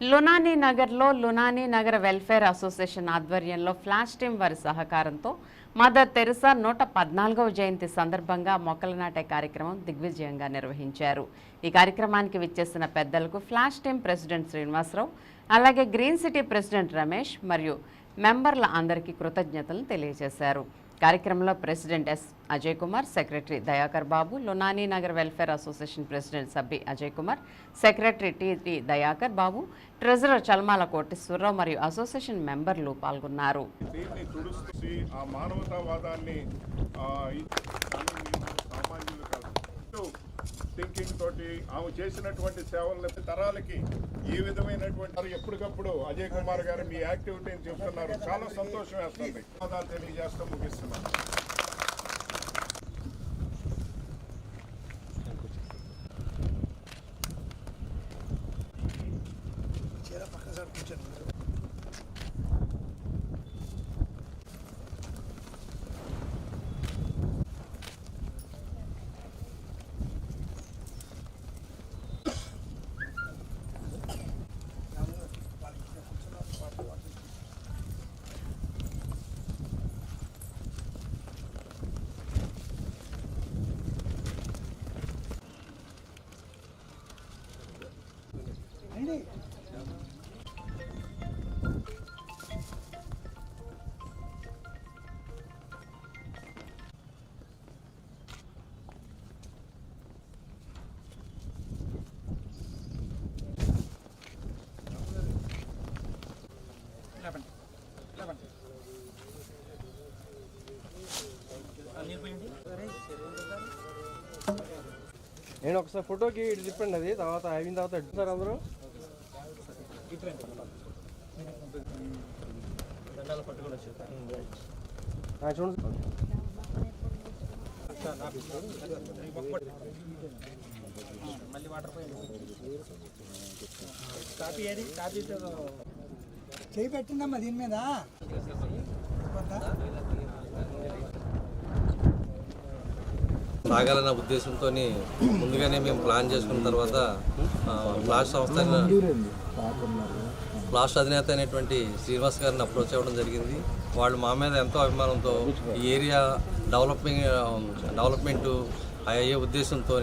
లునానీ నగర్లో Lunani Nagar welfare association ఆధ్వర్యంలో flash team వారి సహకారంతో మదర్ తెరిసా నూట పద్నాలుగవ జయంతి సందర్భంగా మొక్కలు నాటే కార్యక్రమం దిగ్విజయంగా నిర్వహించారు. ఈ కార్యక్రమానికి విచ్చేసిన పెద్దలకు ఫ్లాష్ టీం ప్రెసిడెంట్ శ్రీనివాసరావు అలాగే గ్రీన్ సిటీ ప్రెసిడెంట్ రమేష్ మరియు మెంబర్ల అందరికీ కృతజ్ఞతలు తెలియజేశారు. కార్యక్రమంలో president S Ajay Kumar secretary Dayakar Babu Lunani Nagar welfare association president సభ్య Ajay Kumar secretary TT Dayakar Babu treasurer Chalmala Koteswararao మరియు అసోసియేషన్ మెంబర్లు పాల్గొన్నారు దీన్ని తుడుస్తూ ఆ మానవతావాదాన్ని ఆ, ఈ- కానీ సామాన్యులు కాదు థింకింగ్ తోటి ఆమె చేసినటువంటి సేవలను తరాలకి ఈ విధమైనటువంటి ఎప్పటికప్పుడు అజయ్ కుమార్ గారు మీ యాక్టివిటీని చెప్తున్నారు. చాలా సంతోషం వేస్తుంది. తెలియజేస్తూ ముగిస్తున్నాను. నేను ఒకసారి ఫోటోకి ఇటు తిప్పండి అది తర్వాత అయిన తర్వాత ఎడుతారు అందరూ? ఆ, చూడండి. చేయి పెట్టిందమ్మా దీని మీద. సాగాలన్న ఉద్దేశంతో ముందుగానే మేము ప్లాన్ చేసుకున్న తర్వాత ఆ, ఫ్లాష్ సంస్థ ఫ్లాష్ అధినేత అయినటువంటి శ్రీనివాస్ గారిని అప్రోచ్ అవ్వడం జరిగింది. వాళ్ళు మా మీద ఎంతో అభిమానంతో ఈ ఏరియా డెవలపింగ్ డెవలప్మెంట్ అయ్యే ఉద్దేశంతో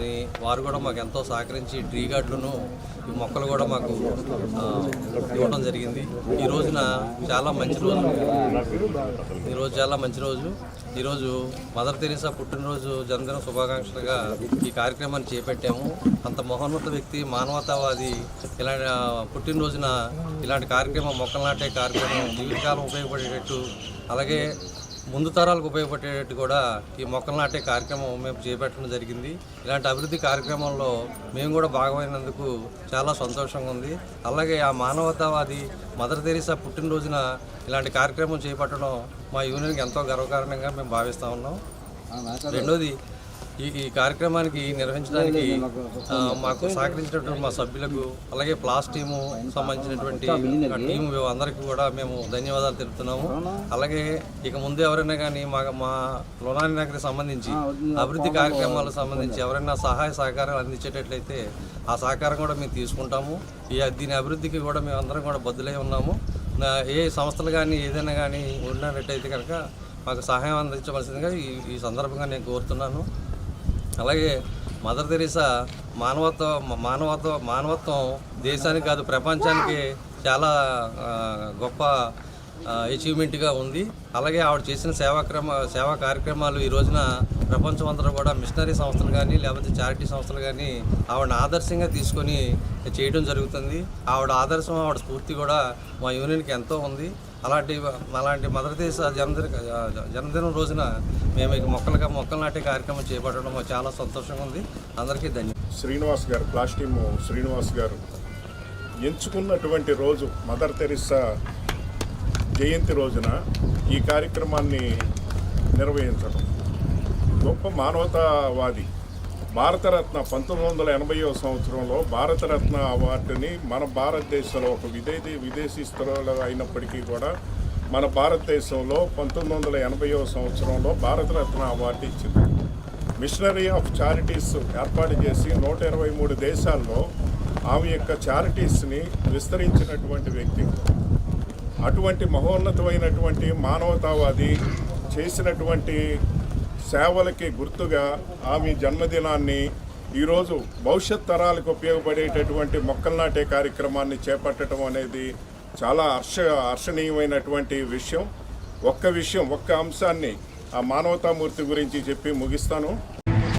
వారు కూడా మాకు ఎంతో సహకరించి ట్రీ గార్డులను ఈ మొక్కలు కూడా మాకు ఇవ్వడం జరిగింది. ఈ రోజున చాలా మంచి రోజు. ఈరోజు చాలా మంచి రోజు. ఈరోజు మదర్ తెరీసా పుట్టినరోజు జన్మదిన శుభాకాంక్షలుగా ఈ కార్యక్రమాన్ని చేపట్టాము. అంత మహోన్నత వ్యక్తి మానవతావాది ఇలాంటి పుట్టినరోజున ఇలాంటి కార్యక్రమం మొక్కలు నాటే కార్యక్రమం జీవితకాలం ఉపయోగపడేటట్టు. అలాగే ముందు తరాలకు ఉపయోగపడేటట్టు కూడా ఈ మొక్కలు నాటే కార్యక్రమం మేము చేపట్టడం జరిగింది. ఇలాంటి అభివృద్ధి కార్యక్రమంలో మేము కూడా భాగమైనందుకు చాలా సంతోషంగా ఉంది. అలాగే ఆ మానవతావాది మదర్ తెరీసా పుట్టినరోజున ఇలాంటి కార్యక్రమం చేపట్టడం మా యూనియన్కి ఎంతో గర్వకారణంగా మేము భావిస్తూ ఉన్నాం. రెండోది ఈ ఈ కార్యక్రమానికి నిర్వహించడానికి మాకు సహకరించినటువంటి మా సభ్యులకు అలాగే ప్లాస్ టీము సంబంధించినటువంటి ఆ టీం అందరికీ కూడా మేము ధన్యవాదాలు తెలుపుతున్నాము. అలాగే ఇక ముందు ఎవరైనా కానీ మా మా లోనాని నగరికి సంబంధించి అభివృద్ధి కార్యక్రమాలకు సంబంధించి ఎవరైనా సహాయ సహకారాలు అందించేటట్లయితే ఆ సహకారం కూడా మేము తీసుకుంటాము. ఈ దీని అభివృద్ధికి కూడా మేము అందరం కూడా బద్దులై ఉన్నాము. ఏ సంస్థలు కానీ ఏదైనా కానీ ఉన్నట్టయితే కనుక మాకు సహాయం అందించవలసిందిగా ఈ సందర్భంగా నేను కోరుతున్నాను. అలాగే మదర్ తెరీసా మానవత్వం మానవత్వ మానవత్వం దేశానికి కాదు ప్రపంచానికి చాలా గొప్ప అచీవ్మెంట్గా ఉంది. అలాగే ఆవిడ చేసిన సేవాక్రమ సేవా కార్యక్రమాలు ఈ రోజున ప్రపంచం అంతా కూడా మిషనరీ సంస్థలు కానీ లేకపోతే చారిటీ సంస్థలు కానీ ఆవిడని ఆదర్శంగా తీసుకొని చేయడం జరుగుతుంది. ఆవిడ ఆదర్శం ఆవిడ స్ఫూర్తి కూడా మా యూనియన్కి ఎంతో ఉంది. అలాంటి అలాంటి మదర్ దేశ జన్మదిన జన్మదినం రోజున మేము ఇక మొక్కలుగా మొక్కలు నాటే కార్యక్రమం చేపట్టడం చాలా సంతోషంగా ఉంది. అందరికీ ధన్యవాదాలు శ్రీనివాస్ గారు క్లాస్ టీమ్ శ్రీనివాస్ గారు ఎంచుకున్నటువంటి రోజు మదర్ తెరిసా జయంతి రోజున ఈ కార్యక్రమాన్ని నిర్వహించడం. గొప్ప మానవతావాది. భారతరత్న పంతొమ్మిది వందల ఎనభైవ సంవత్సరంలో భారతరత్న అవార్డుని మన భారతదేశంలో ఒక విదేశీ విదేశీ స్థలంలో అయినప్పటికీ కూడా మన భారతదేశంలో పంతొమ్మిది వందల ఎనభైవ సంవత్సరంలో భారతరత్న అవార్డు ఇచ్చింది. మిషనరీ ఆఫ్ చారిటీస్ ఏర్పాటు చేసి నూట ఇరవై మూడు దేశాల్లో ఆమె యొక్క చారిటీస్ని విస్తరించినటువంటి వ్యక్తి. అటువంటి మహోన్నతమైనటువంటి మానవతావాది చేసినటువంటి సేవలకి గుర్తుగా ఆమె జన్మదినాన్ని ఈరోజు భవిష్యత్ తరాలకు ఉపయోగపడేటటువంటి మొక్కలు నాటే కార్యక్రమాన్ని చేపట్టడం అనేది చాలా హర్ష హర్షణీయమైనటువంటి విషయం. ఒక్క విషయం ఒక్క అంశాన్ని ఆ మానవతామూర్తి గురించి చెప్పి ముగిస్తాను.